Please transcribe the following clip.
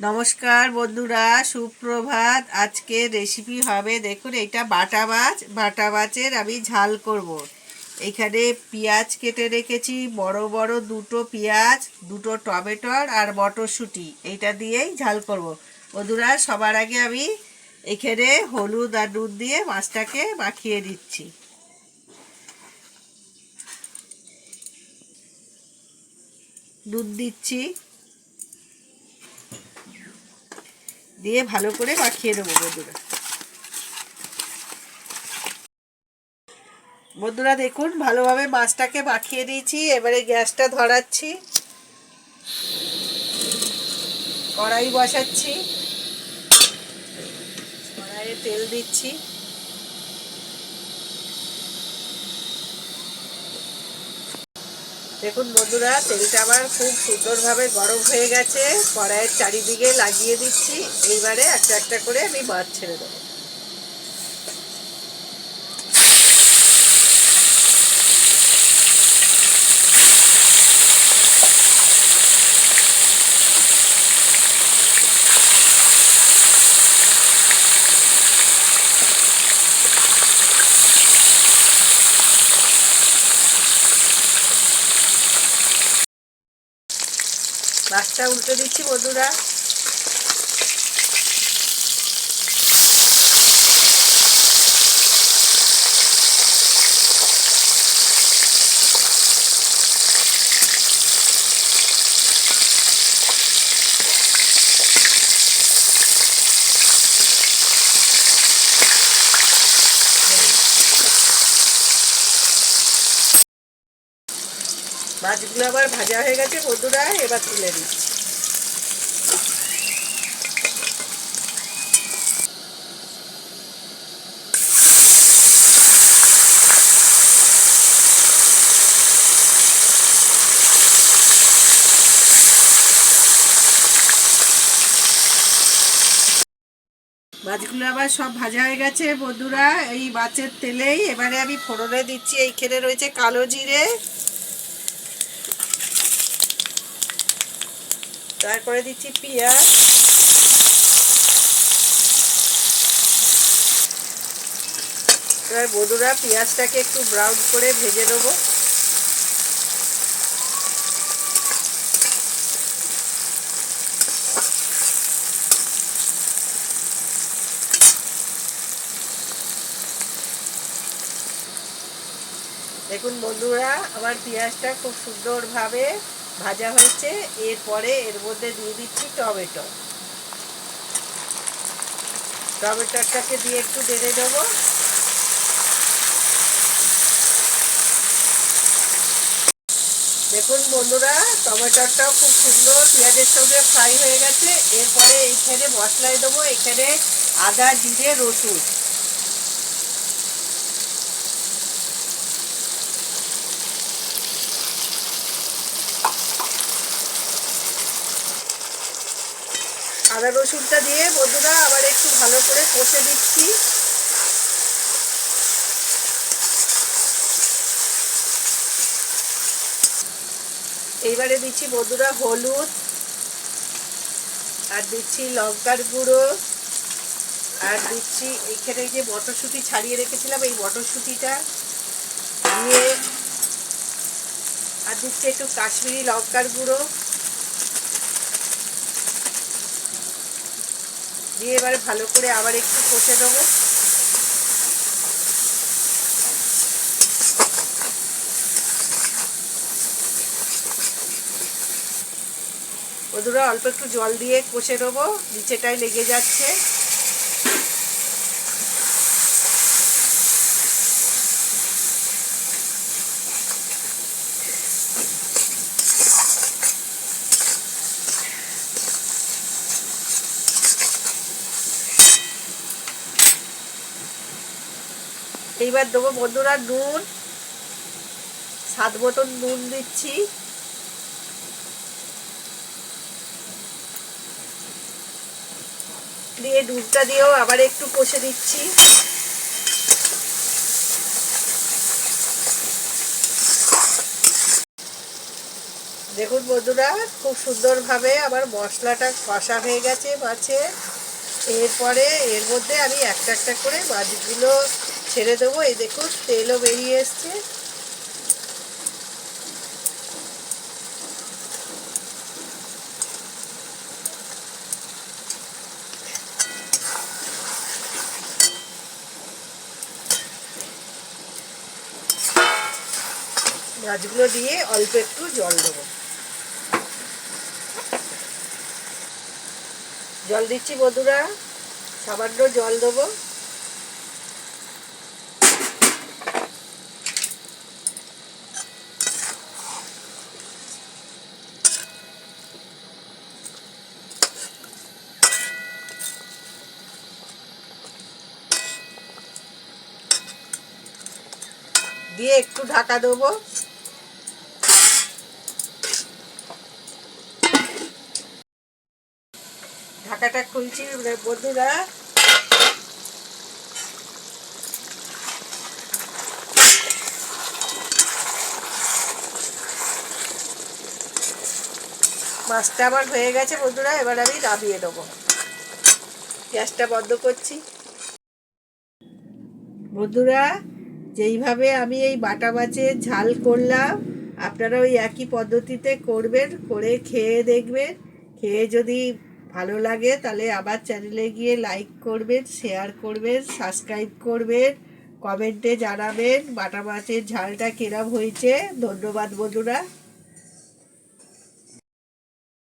নমস্কার বন্ধুরা, সুপ্রভাত। আজকে রেসিপি হবে, দেখুন, এটা বাটা মাছ। বাটা মাছের আমি ঝাল করব। এখানে পেঁয়াজ কেটে রেখেছি, বড় বড় দুটো পেঁয়াজ, দুটো টমেটোর আর মটরশুঁটি। এইটা দিয়েই ঝাল করব। বন্ধুরা, সবার আগে আমি এখানে হলুদ আর নুন দিয়ে মাছটাকে মাখিয়ে দিচ্ছি দুধ দিচ্ছি। দিয়ে ভালো করে মাখিয়ে দেবো বন্ধুরা। বন্ধুরা দেখুন, ভালোভাবে মাছটাকে মাখিয়ে দিয়েছি, এবারে গ্যাসটা ধরাচ্ছি। কড়াই বসাচ্ছি। কড়াইয়ে তেল দিচ্ছি। দেখুন বন্ধুরা, তেলটা আবার খুব সুন্দরভাবে গরম হয়ে গেছে। কড়াইয়ের চারিদিকে লাগিয়ে দিচ্ছি। এইবারে একটা একটা করে আমি মাছ ছেড়ে দেবো। মাছটা উল্টে দিচ্ছি বন্ধুরা। মাছগুলো আবার ভাজা হয়ে গেছে, বন্ধুরা, এবার তুলে দিচ্ছি মাছগুলো আবার সব ভাজা হয়ে গেছে, বন্ধুরা, এই মাছের তেলেই। এবারে আমি ফোড়নে দিচ্ছি, এইখানে রয়েছে কালো জিরে। তারপরে দিচ্ছি পেঁয়াজ। এবার বন্ধুরা পেঁয়াজটাকে একটু ব্রাউন করে ভেজে নেব। দেখুন বন্ধুরা, আমার পেঁয়াজটা খুব সুন্দরভাবে ভাজা হয়েছে, এরপরে এর মধ্যে দিয়ে দিচ্ছি টমেটো। টমেটোটাকে দিয়ে একটু নেড়ে দেবো। দেখুন বন্ধুরা, টমেটোটাও খুব সুন্দর, পেঁয়াজের সঙ্গে ফ্রাই হয়ে গেছে। এরপরে এইখানে মশলায় দেবো এখানে আদা, জিরে, রসুন। আদা রসুনটা দিয়ে বন্ধুরা আবার একটু ভালো করে কষে দিচ্ছি। এইবারে দিচ্ছি বন্ধুরা হলুদ, আর দিচ্ছি লঙ্কার গুঁড়ো, আর দিচ্ছি এইখানে যে মটরশুঁটি ছাড়িয়ে রেখেছিলাম, এই মটরশুঁটিটা দিয়ে, আর দিচ্ছি একটু কাশ্মীরি লঙ্কার গুঁড়ো। দিয়ে এবারে ভালো করে আবার একটু কষে দেবো। বন্ধুরা, অল্প একটু জল দিয়ে কষে দেবো নিচেটাই লেগে যাচ্ছে। এইবার দেবো বন্ধুরা নুন। সাত বোতল নুন দিচ্ছি। দিয়ে নুনটা দিয়েও আবার একটু কষে দিচ্ছি। দেখুন বন্ধুরা, খুব সুন্দরভাবে আমার মশলাটা কষা হয়ে গেছে মাছে। এরপরে এর মধ্যে আমি একটা একটা করে মাছগুলো ছেড়ে দেবো। এই দেখুন তেলও বেরিয়ে এসছে। মাছগুলো দিয়ে অল্প একটু জল দেবো। জল দিচ্ছি বন্ধুরা, সামান্য জল দেবো। দিয়ে একটু ঢাকা দেবো। ঢাকাটা খুলছি বন্ধুরা। মাছটা আমার হয়ে গেছে বন্ধুরা, এবার আমি নামিয়ে দেবো গ্যাসটা বন্ধ করছি। বন্ধুরা যেইভাবে আমি এই বাটা মাছে ঝাল করলাম, আপনারা ওই একই পদ্ধতিতে করবেন, করে খেয়ে দেখবেন। খেয়ে যদি ভালো লাগে তাহলে আবার চ্যানেলে গিয়ে লাইক করবেন, শেয়ার করবেন, সাবস্ক্রাইব করবেন, কমেন্টে জানাবেন বাটা মাছের ঝালটা কেরাম হয়েছে। ধন্যবাদ বন্ধুরা।